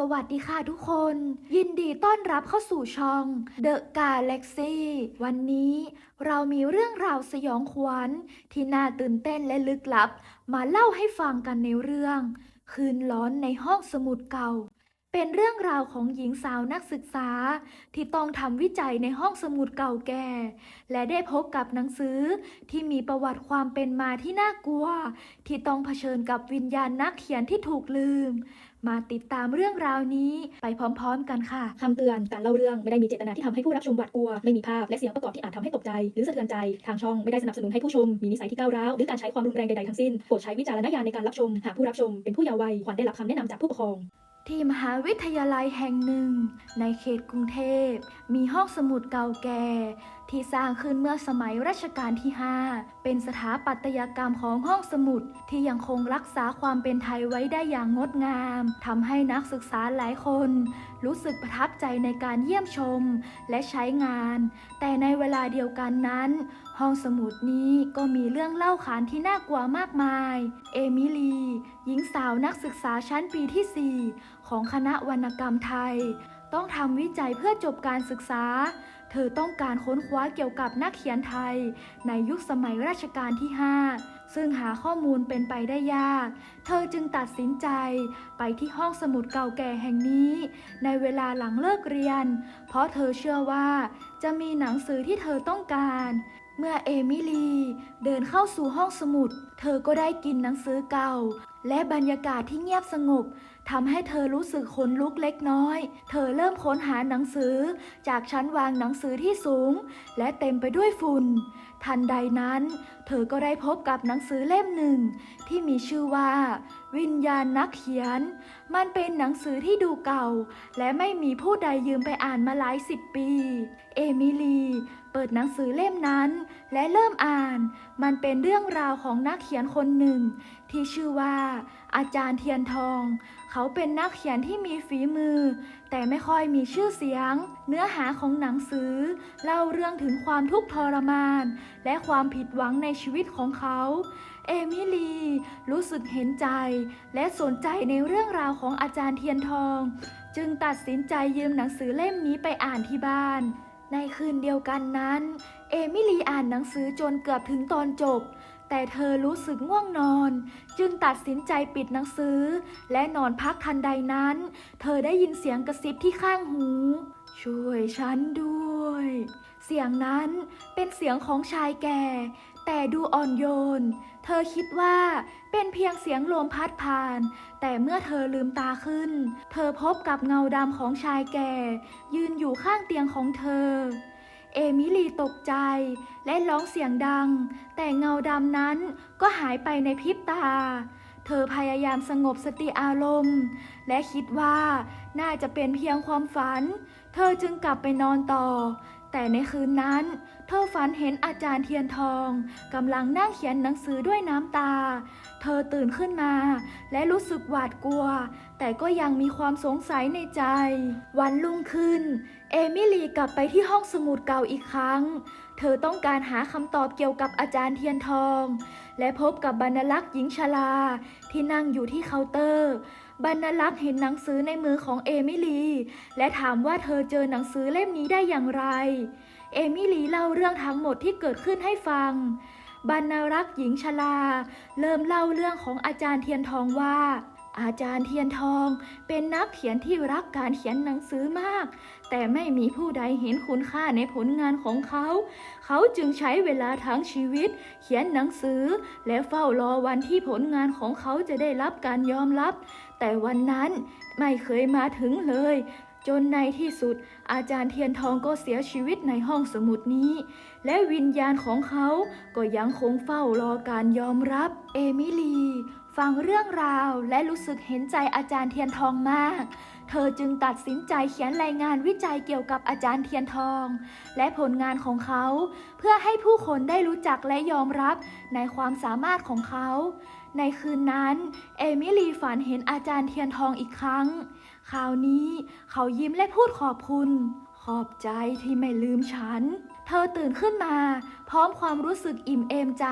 สวัสดีค่ะทุกคน ยินดีต้อนรับเข้าสู่ช่อง The Galaxy วันนี้เรามีเรื่องราวสยองขวัญที่น่าตื่นเต้นและลึกลับ มาเล่าให้ฟังกันในเรื่อง คืนร้อนในห้องสมุดเก่า เป็นเรื่องราวของหญิงสาวนักศึกษา ที่ต้องทำวิจัยในห้องสมุดเก่าแก่ และได้พบกับหนังสือที่มีประวัติความเป็นมาที่น่ากลัว ที่ต้องเผชิญกับวิญญาณนักเขียนที่ถูกลืม มาติดตามเรื่องราวนี้ไปพร้อม ๆ กันค่ะคำเตือนการเล่าเรื่องไม่ได้มีเจตนาที่ทำให้ผู้รับชมหวาดกลัว ไม่มีภาพและเสียงประกอบที่อาจทำให้ตกใจ หรือสะเทือนใจ ทางช่องไม่ได้สนับสนุนให้ผู้ชม มีนิสัยที่ก้าวร้าว หรือการใช้ความรุนแรงใดๆทั้งสิ้นโปรดใช้วิจารณญาณในการรับชม หากผู้รับชมเป็นผู้เยาว์วัยควรได้รับคำแนะนำจากผู้ปกครอง ที่มหาวิทยาลัยแห่งหนึ่ง ในเขตกรุงเทพ มีห้องสมุดเก่าแก่ ที่สร้างขึ้นเมื่อสมัยรัชกาลที่ 5 เป็นสถาปัตยกรรมของห้องสมุดที่ยังคงรักษาความเป็นไทยไว้ได้อย่างงดงามทำให้นักศึกษาหลายคน รู้สึกประทับใจในการเยี่ยมชมและใช้งาน แต่ในเวลาเดียวกันนั้น ห้องสมุดนี้ก็มีเรื่องเล่าขานที่น่ากลัวมากมาย เอมิลี หญิงสาวนักศึกษาชั้นปีที่ 4 ของคณะวรรณกรรมไทย ต้องทำวิจัยเพื่อจบการศึกษา เธอต้องการค้นคว้าเกี่ยวกับนักเขียนไทย ในยุคสมัยรัชกาลที่ 5 ซึ่งหาข้อมูลเป็นไปได้ยาก เธอจึงตัดสินใจไปที่ห้องสมุดเก่าแก่แห่งนี้ ในเวลาหลังเลิกเรียน เพราะเธอเชื่อว่าจะมีหนังสือที่เธอต้องการเมื่อเอมิลีเดินเข้าสู่ห้องสมุด เธอก็ได้กินหนังสือเก่า และบรรยากาศที่เงียบสงบ ทำให้เธอรู้สึกขนลุกเล็กน้อย เธอเริ่มค้นหาหนังสือ จากชั้นวางหนังสือที่สูง และเต็มไปด้วยฝุ่น ทันใดนั้น เธอก็ได้พบกับหนังสือเล่มหนึ่ง ที่มีชื่อว่า วิญญาณนักเขียน มันเป็นหนังสือที่ดูเก่า และไม่มีผู้ใดยืมไปอ่านมาหลายสิบปี เอมิลีเปิดหนังสือเล่มนั้นและเริ่มอ่าน มันเป็นเรื่องราวของนักเขียนคนหนึ่ง ที่ชื่อว่า อาจารย์เทียนทอง เขาเป็นนักเขียนที่มีฝีมือ แต่ไม่ค่อยมีชื่อเสียง เนื้อหาของหนังสือ เล่าเรื่องถึงความทุกข์ทรมาน และความผิดหวังในชีวิตของเขา เอมิลี รู้สึกเห็นใจ และสนใจในเรื่องราวของอาจารย์เทียนทอง จึงตัดสินใจยืมหนังสือเล่มนี้ไปอ่านที่บ้าน ในคืนเดียวกันนั้น เอมิลีอ่านหนังสือจนเกือบถึงตอนจบ แต่เธอรู้สึกง่วงนอน จึงตัดสินใจปิดหนังสือ และนอนพักทันใดนั้น เธอได้ยินเสียงกระซิบที่ข้างหู ช่วยฉันด้วยเสียงนั้นเป็นเสียงของชายแก่ แต่ดูอ่อนโยน เธอคิดว่าเป็นเพียงเสียงลมพัดผ่าน แต่เมื่อเธอลืมตาขึ้น เธอพบกับเงาดำของชายแก่ ยืนอยู่ข้างเตียงของเธอ เอมิลีตกใจและร้องเสียงดัง แต่เงาดำนั้นก็หายไปในพริบตา เธอพยายามสงบสติอารมณ์ และคิดว่าน่าจะเป็นเพียงความฝัน เธอจึงกลับไปนอนต่อ แต่ในคืนนั้น เธอฝันเห็นอาจารย์เทียนทองกำลังนั่งเขียนหนังสือด้วยน้ำตา เธอตื่นขึ้นมา และรู้สึกหวาดกลัว แต่ก็ยังมีความสงสัยในใจ วันรุ่งขึ้น เอมิลีกลับไปที่ห้องสมุดเก่าอีกครั้ง เธอต้องการหาคำตอบเกี่ยวกับอาจารย์เทียนทอง และพบกับบรรณลักษ์หญิงชราที่นั่งอยู่ที่เคาน์เตอร์บรรณลักษ์เห็นหนังสือในมือของเอมิลี และถามว่าเธอเจอหนังสือเล่มนี้ได้อย่างไร เอมิลีเล่าเรื่องทั้งหมดที่เกิดขึ้นให้ฟัง บรรณรักษ์หญิงชราเริ่มเล่าเรื่องของอาจารย์เทียนทองว่า อาจารย์เทียนทองเป็นนักเขียนที่รักการเขียนหนังสือมาก แต่ไม่มีผู้ใดเห็นคุณค่าในผลงานของเขา เขาจึงใช้เวลาทั้งชีวิต เขียนหนังสือ และเฝ้ารอวันที่ผลงานของเขาจะได้รับการยอมรับ แต่วันนั้นไม่เคยมาถึงเลย จนในที่สุด อาจารย์เทียนทองก็เสียชีวิตในห้องสมุดนี้ และวิญญาณของเขาก็ยังคงเฝ้ารอการยอมรับ เอมิลี ฟังเรื่องราวและรู้สึกเห็นใจอาจารย์เทียนทองมาก เธอจึงตัดสินใจเขียนรายงานวิจัยเกี่ยวกับอาจารย์เทียนทอง และผลงานของเขา เพื่อให้ผู้คนได้รู้จักและยอมรับในความสามารถของเขา ในคืนนั้น เอมิลีฝันเห็นอาจารย์เทียนทองอีกครั้ง คราวนี้เขายิ้มและพูดขอบคุณ ขอบใจที่ไม่ลืมฉัน เธอตื่นขึ้นมา พร้อมความรู้สึกอิ่มเอมใจ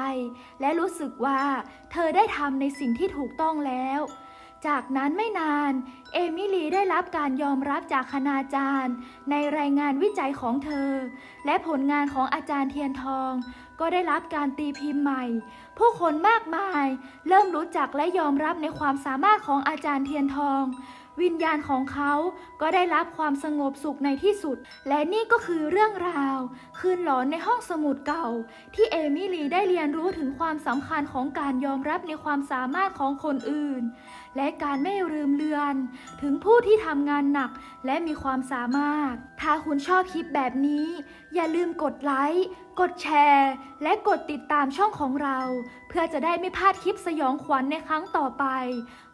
และรู้สึกว่าเธอได้ทำในสิ่งที่ถูกต้องแล้ว จากนั้นไม่นาน เอมิลีได้รับการยอมรับจากคณาจารย์ ในรายงานวิจัยของเธอ และผลงานของอาจารย์เทียนทอง ก็ได้รับการตีพิมพ์ใหม่ ผู้คนมากมาย เริ่มรู้จักและยอมรับในความสามารถของอาจารย์เทียนทอง วิญญาณของเขาก็ได้รับความสงบสุขในที่สุด และนี่ก็คือเรื่องราว คืนหลอนในห้องสมุดเก่า ที่เอมิลีได้เรียนรู้ถึงความสำคัญของการยอมรับในความสามารถของคนอื่น และการไม่ลืมเลือน ถึงผู้ที่ทำงานหนักและมีความสามารถ ถ้าคุณชอบคลิปแบบนี้ อย่าลืมกดไลค์กดแชร์ และกดติดตามช่องของเรา เพื่อจะได้ไม่พลาดคลิปสยองขวัญในครั้งต่อไป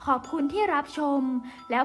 ขอบคุณที่รับชมแล้ว